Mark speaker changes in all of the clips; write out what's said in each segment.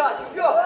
Speaker 1: 자, 이겨.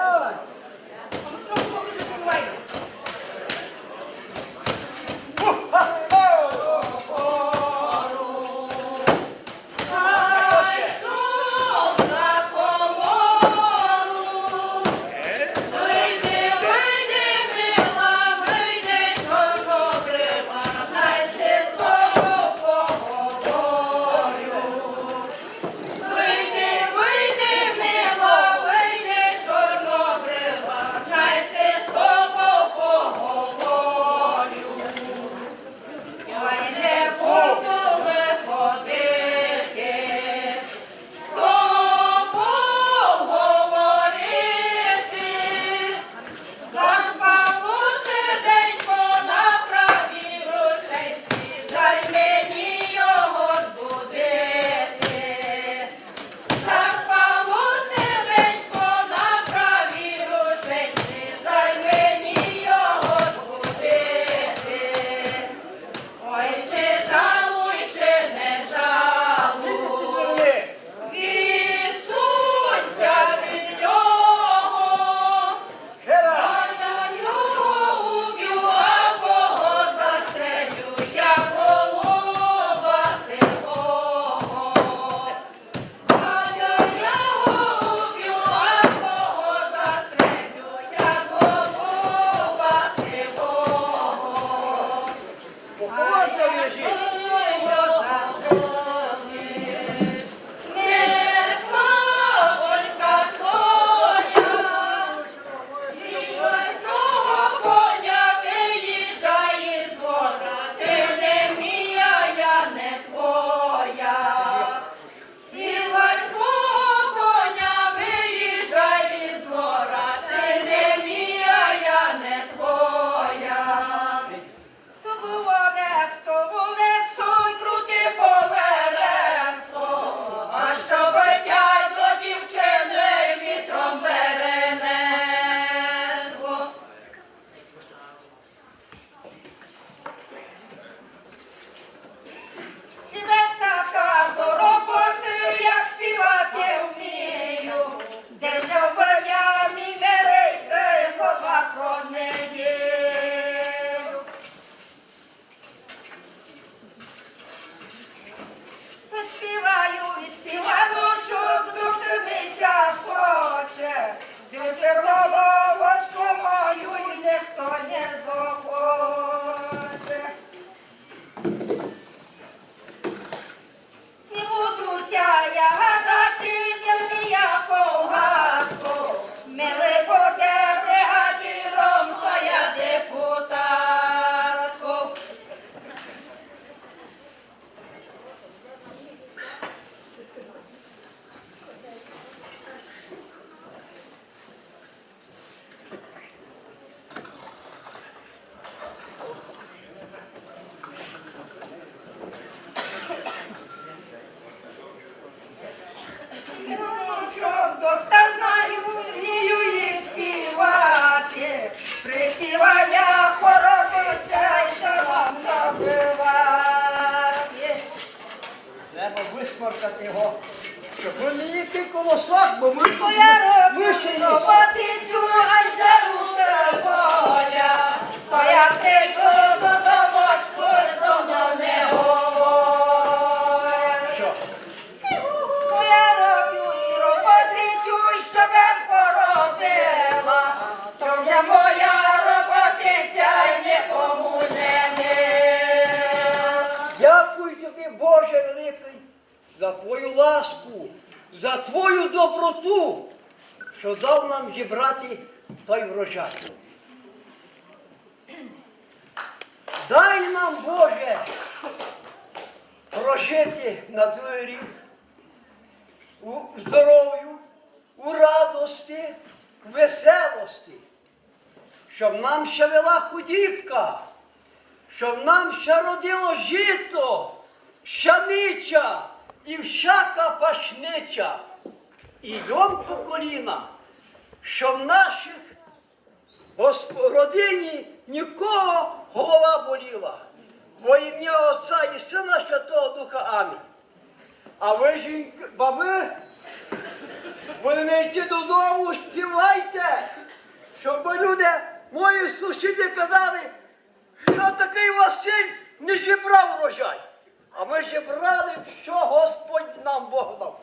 Speaker 1: ووصل يا شيخ. Його.
Speaker 2: Щоб ви не який колосок, бо ми вище ніж.
Speaker 1: роботицю, аж. То я прийду до домочку, давно не говорю.
Speaker 2: Що?
Speaker 1: То я роблю і роботицю, що поробила. То вже моя роботиця нікому не мила.
Speaker 2: Дякую тобі, Боже за твою ласку, за твою доброту, що дав нам зібрати той врожай. Дай нам, Боже, прожити на твій рік у здоров'ю, у радості, у веселості, щоб нам ще вела худібка, щоб нам ще родило жито, пшениця і всяка пашниця, і льон по коліна, щоб в наших родині нікого голова боліла. Во ім'я Отця і Сина Святого Духа Амінь. А ви, жінки, баби, Вони не йти додому, співайте, щоб люди, мої сусіди казали, що такий Василь не зібрав врожай. А ми зібрали, що Господь нам Бог дав.